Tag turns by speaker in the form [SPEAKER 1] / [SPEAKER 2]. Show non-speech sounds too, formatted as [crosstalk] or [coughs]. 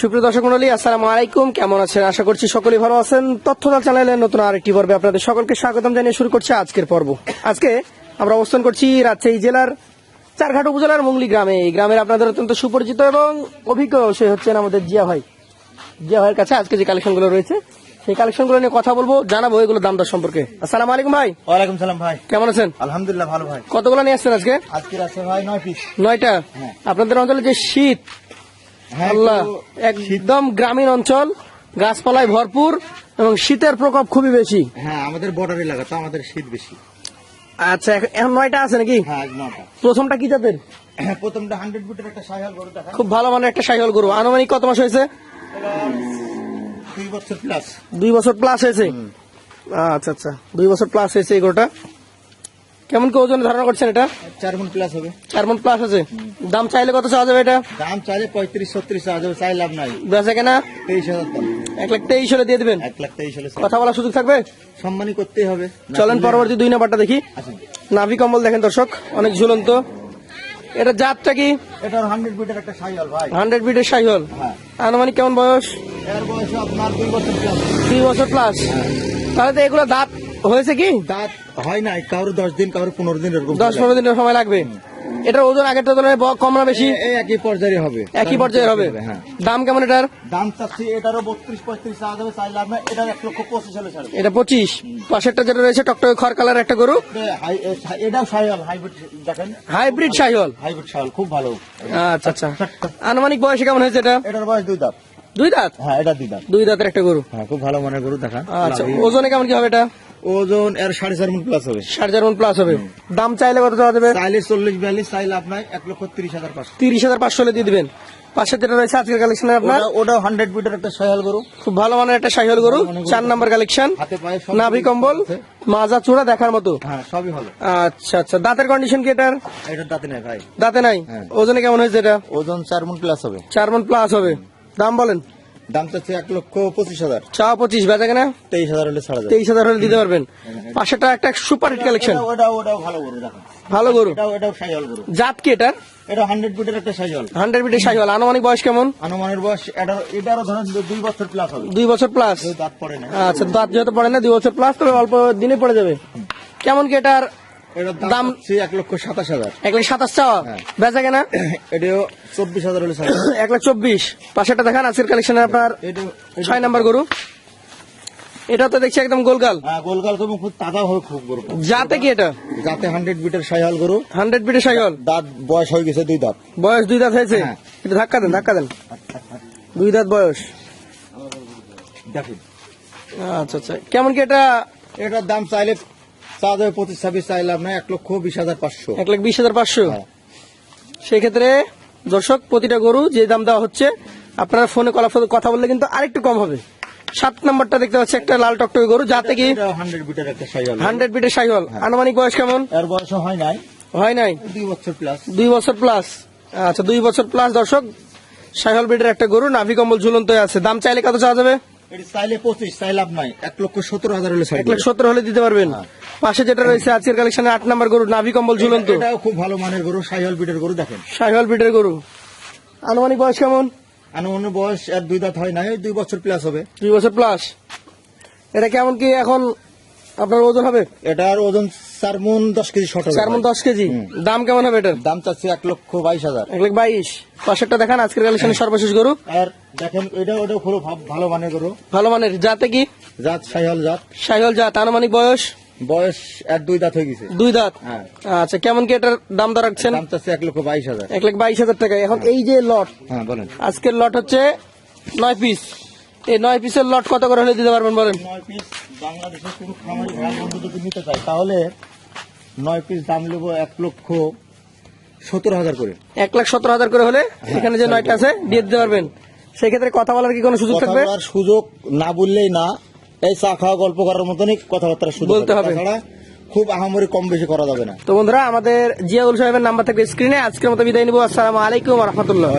[SPEAKER 1] সুপ্রিয় দর্শক মন্ডলী আসসালামু আলাইকুম। কেমন আছেন? আশা করছি সকলেই ভালো আছেন। তথ্যদল চ্যানেলের নতুন আরেকটি পর্বে আপনাদের সকলকে স্বাগতম জানিয়ে শুরু করছি আজকের পর্ব। আজকে আমরা অবস্থান করছি রাজশাহী জেলার চারঘাট উপজেলার মুংলি গ্রামে। এই গ্রামের আপনাদের অত্যন্ত সুপরিচিত এবং অভিজ্ঞ সে হচ্ছেন আমাদের জিয়া ভাই। জিয়া ভাইয়ের কাছে আজকে যে কালেকশনগুলো রয়েছে সেই কালেকশনগুলো নিয়ে কথা বলব জানাব এগুলো দাম দর সম্পর্কে। আসসালামু আলাইকুম ভাই।
[SPEAKER 2] ওয়ালাইকুম সালাম ভাই।
[SPEAKER 1] কেমন আছেন?
[SPEAKER 2] আলহামদুলিল্লাহ ভালো ভাই।
[SPEAKER 1] কতগুলো নিয়ে আসছেন আজকে?
[SPEAKER 2] আজকের আছে ভাই নয় পিস।
[SPEAKER 1] নয়টা?
[SPEAKER 2] হ্যাঁ।
[SPEAKER 1] আপনাদের অঞ্চলে যে শীত আল্লাহ
[SPEAKER 2] একটু-
[SPEAKER 1] একদম গ্রামীণ অঞ্চল গাছপালায় ভরপুর এবং শীতের প্রকোপ খুবই বেশি।
[SPEAKER 2] হ্যাঁ আমাদের বর্ডার এলাকা তো আমাদের শীত বেশি।
[SPEAKER 1] আচ্ছা এখন- নয়টা আছে নাকি?
[SPEAKER 2] হ্যাঁ
[SPEAKER 1] প্রথমটা কি জাতের?
[SPEAKER 2] হ্যাঁ, প্রথমটা হান্ড্রেড একটা সাইহাল গরু
[SPEAKER 1] খুব ভালো মানের একটা সাইকেল গরু। আনুমানিক কত মাস হয়েছে?
[SPEAKER 2] দুই বছর প্লাস
[SPEAKER 1] দুই বছর প্লাস হয়েছে? আচ্ছা আচ্ছা দুই বছর প্লাস হয়েছে এই গরুটা। কেমন কি ওজন ধারণা করছেন এটা?
[SPEAKER 2] চার মন প্লাস হবে।
[SPEAKER 1] চার মন প্লাস আছে। দাম চাইলে কত চাওয়া যাবে এটা?
[SPEAKER 2] দাম চাইলে পঁয়ত্রিশ ছত্রিশ হাজার যাবে চাই লাভ নাই।
[SPEAKER 1] বেচা কেনা?
[SPEAKER 2] তেইশ হাজার দাম।
[SPEAKER 1] এক লাখ তেইশ হলে দিয়ে দেবেন?
[SPEAKER 2] এক লাখ তেইশ হলে
[SPEAKER 1] কথা বলার সুযোগ থাকবে?
[SPEAKER 2] সম্মানই করতেই হবে।
[SPEAKER 1] চলেন পরবর্তী দুই নাম্বারটা দেখি। নাভি কম্বল দেখেন দর্শক অনেক ঝুলন্ত। এটা জাতটা কি?
[SPEAKER 2] এটা হান্ড্রেড ফুটের একটা সাইহাল ভাই।
[SPEAKER 1] হান্ড্রেড বিটের সাইহল
[SPEAKER 2] হ্যাঁ।
[SPEAKER 1] আনুমানিক কেমন বয়স?
[SPEAKER 2] এর বয়স আপনার দুই বছর প্লাস
[SPEAKER 1] দুই বছর প্লাস তাহলে তো এগুলো দাঁত হয়েছে কি?
[SPEAKER 2] দাঁত হয় নাই কারোর দশ দিন কারোর পনেরো দিন এরকম
[SPEAKER 1] দশ পনেরো দিনের সময় লাগবে। এটার ওজন আগের তুলনায় কম না বেশি?
[SPEAKER 2] একই পর্যায়ে হবে।
[SPEAKER 1] একই পর্যায়ে হবে।
[SPEAKER 2] হ্যাঁ।
[SPEAKER 1] দাম কেমন এটার?
[SPEAKER 2] দাম চাচ্ছি এটারও বত্রিশ পঁয়ত্রিশ চাওয়া যাবে চাই লাভ এটার এক লক্ষ পঁচিশ হলে ছাড়বে।
[SPEAKER 1] এটা পঁচিশ। পাশেরটা যেটা রয়েছে টকটকে খড় কালার একটা গরু।
[SPEAKER 2] এটাও সাইল হাইব্রিড দেখেন।
[SPEAKER 1] হাইব্রিড সাইহল?
[SPEAKER 2] হাইব্রিড সাইল খুব ভালো।
[SPEAKER 1] আচ্ছা আচ্ছা। আনুমানিক বয়সে কেমন হয়েছে এটা?
[SPEAKER 2] এটার বয়স দুই দাঁত।
[SPEAKER 1] দুই দাঁত?
[SPEAKER 2] হ্যাঁ এটা দুই দাঁত।
[SPEAKER 1] দুই দাঁতের একটা গরু।
[SPEAKER 2] হ্যাঁ খুব ভালো মানের গরু দেখা।
[SPEAKER 1] আচ্ছা ওজনে কেমন কি হবে এটা?
[SPEAKER 2] ওজন এর সাড়ে চার মন প্লাস হবে।
[SPEAKER 1] সাড়ে চার মন প্লাস হবে। দাম চাইলে কত যাবে
[SPEAKER 2] চাইলে চল্লিশ বিয়াল্লিশ চাই লাভ নাই এক লক্ষ তিরিশ হাজার পাঁচশো।
[SPEAKER 1] তিরিশ হাজার পাঁচশো হলে দিয়ে দিবেন। পাশে যেটা রয়েছে আজকের কালেকশনে আপনার।
[SPEAKER 2] ওটা- হান্ড্রেড বিটের একটা গরু।
[SPEAKER 1] খুব ভালো মানের একটা সাইহল গরু। চার নাম্বার কালেকশন
[SPEAKER 2] হাতে
[SPEAKER 1] নাভি কম্বল মাজা চূড়া দেখার মতো।
[SPEAKER 2] হ্যাঁ সবই ভালো।
[SPEAKER 1] আচ্ছা আচ্ছা। দাঁতের কন্ডিশন কি এটার?
[SPEAKER 2] এটার দাঁতে নেই ভাই।
[SPEAKER 1] দাঁতে নাই?
[SPEAKER 2] হ্যাঁ।
[SPEAKER 1] ওজনে কেমন হয়েছে এটা?
[SPEAKER 2] ওজন চার মন প্লাস হবে।
[SPEAKER 1] চার মন প্লাস হবে। দাম বলেন।
[SPEAKER 2] দাম চাচ্ছে এক লক্ষ পঁচিশ হাজার।
[SPEAKER 1] চা পঁচিশ বেচা কেনা?
[SPEAKER 2] তেইশ হাজার হলে ছাড়া
[SPEAKER 1] তেইশ হাজার হলে দিতে পারবেন। পাশেটা একটা সুপার হিট কালেকশন।
[SPEAKER 2] ওটা- ওটাও ওটাও ভালো গরু দেখো।
[SPEAKER 1] ভালো গরু?
[SPEAKER 2] এটাও এটাও গরু।
[SPEAKER 1] জাত কি এটার?
[SPEAKER 2] এটা হান্ড্রেড একটা
[SPEAKER 1] বিটের আনুমানিক বয়স কেমন?
[SPEAKER 2] আনুমানের বয়স এটার এটারও ধরেন দুই বছর প্লাস হবে।
[SPEAKER 1] দুই বছর প্লাস
[SPEAKER 2] দাঁত পড়ে না।
[SPEAKER 1] আচ্ছা দাঁত যেহেতু পড়ে না দুই বছর প্লাস তবে অল্প দিনে পড়ে যাবে। কেমন কি এটার দাম-
[SPEAKER 2] এক লক্ষ সাতাশ হাজার।
[SPEAKER 1] এক লাখ সাতাশ চাওয়া
[SPEAKER 2] হ্যাঁ।
[SPEAKER 1] বেচা কেনা? [coughs]
[SPEAKER 2] এটাও চব্বিশ হাজার হলে [coughs]
[SPEAKER 1] এক লাখ চব্বিশ। পাশেটা দেখান আজকের কালেকশনে আপনার ছয় নাম্বার গরু। এটা তো দেখছি একদম গোলগাল।
[SPEAKER 2] হ্যাঁ গোলগাল তুমি খুব তাজা হবে খুব গরু।
[SPEAKER 1] জাতে কি এটা?
[SPEAKER 2] হান্ড্রেড বিটের সাইহাল গরু।
[SPEAKER 1] হান্ড্রেড বিটের
[SPEAKER 2] দাঁত বয়স হয়ে গেছে দুই দাঁত।
[SPEAKER 1] বয়স দুই দাঁত হয়েছে?
[SPEAKER 2] হ্যাঁ।
[SPEAKER 1] এটা ধাক্কা দেন ধাক্কা দেন। দুই দাঁত বয়স। আচ্ছা আচ্ছা। কেমন কি এটা?
[SPEAKER 2] এটার দাম চাইলে চা যাবে পঁচিশ ছাব্বিশ চাইলাম না এক লক্ষ বিশ হাজার পাঁচশো।
[SPEAKER 1] এক লাখ বিশ হাজার পাঁচশো?
[SPEAKER 2] হ্যাঁ।
[SPEAKER 1] সেক্ষেত্রে দর্শক প্রতিটা গরু যে দাম দেওয়া হচ্ছে আপনারা ফোনে কলা কথা বললে কিন্তু আরেকটু কম হবে। সাত নাম্বারটা দেখতে পাচ্ছি একটা লাল টকটকে গরু যাতে কি
[SPEAKER 2] হান্ড্রেড বিটের একটা সাইহাল
[SPEAKER 1] হান্ড্রেড বিটের সাইকেল আনুমানিক বয়স কেমন?
[SPEAKER 2] এর বয়স হয় নাই।
[SPEAKER 1] হয় নাই?
[SPEAKER 2] দুই বছর প্লাস
[SPEAKER 1] দুই বছর প্লাস আচ্ছা দুই বছর প্লাস দর্শক সাইহল বিটের একটা গরু নাভি কম্বল ঝুলন্ত আছে। দাম চাইলে কত চাওয়া যাবে?
[SPEAKER 2] চাইলে পঁচিশ চাই লাভ নাই। এক লক্ষ সত্তর হাজার হলে
[SPEAKER 1] এক লাখ সত্তর হলে দিতে পারবেন। পাশে যেটা রয়েছে আজকের কালেকশনে আট নাম্বার গরু নাভি কম্বল ঝুলন্ত।
[SPEAKER 2] এটাও খুব ভালো মানের গরু সাইহাল গরু দেখেন।
[SPEAKER 1] সাইহল গরু। আনুমানিক বয়স কেমন?
[SPEAKER 2] আনুমানিক বয়স আর দুই দাঁত হয় নাই দুই বছর প্লাস হবে।
[SPEAKER 1] দুই বছর প্লাস এটা কেমন কি এখন আপনার ওজন হবে?
[SPEAKER 2] এটার ওজন চার মন দশ কেজি শর্ট হবে
[SPEAKER 1] চার মন দশ কেজি? দাম কেমন হবে এটার?
[SPEAKER 2] দাম চাচ্ছে এক লক্ষ বাইশ হাজার।
[SPEAKER 1] এক লাখ বাইশ। পাশেরটা দেখান আজকের কালেকশনের সর্বশেষ গরু।
[SPEAKER 2] আর দেখেন এটা ওটা খুব ভালো মানের গরু।
[SPEAKER 1] ভালো মানের জাতে কি?
[SPEAKER 2] জাত সাইহাল জাত।
[SPEAKER 1] সাইহল জাত। আনুমানিক বয়স?
[SPEAKER 2] বয়স এক দুই দাঁত হয়ে গেছে।
[SPEAKER 1] দুই দাঁত?
[SPEAKER 2] হ্যাঁ।
[SPEAKER 1] আচ্ছা কেমন কি এটার দাম দর রাখছেন
[SPEAKER 2] দাম চাচ্ছে এক লক্ষ বাইশ হাজার।
[SPEAKER 1] এক লাখ বাইশ হাজার টাকা। এখন এই যে লট
[SPEAKER 2] হ্যাঁ বলেন।
[SPEAKER 1] আজকের লট হচ্ছে নয় পিস এই নয় পিসের লট কত করে হলে দিতে পারবেন বলেন?
[SPEAKER 2] নয় পিস বাংলাদেশের কোনো খামারি ভাই বন্ধু যদি নিতে চায় তাহলে নয় পিস দাম নেব এক লক্ষ সত্তর হাজার করে।
[SPEAKER 1] এক লাখ সত্তর হাজার করে হলে এখানে যে নয়টা আছে দিয়ে দিতে পারবেন। সেক্ষেত্রে কথা বলার কি কোনো সুযোগ থাকবে?
[SPEAKER 2] বলার সুযোগ না বললেই না। এই চা খাওয়া গল্প করার মতনই কথাবার্তা সুযোগ
[SPEAKER 1] বলতে হবে।
[SPEAKER 2] খুব আহামরি কম বেশি করা যাবে না।
[SPEAKER 1] তো বন্ধুরা আমাদের জিয়াউল সাহেবের নাম্বার থাকবে স্ক্রিনে। আজকের মতো বিদায় নিবো। আসসালামু আলাইকুম রহমতুল্লাহ।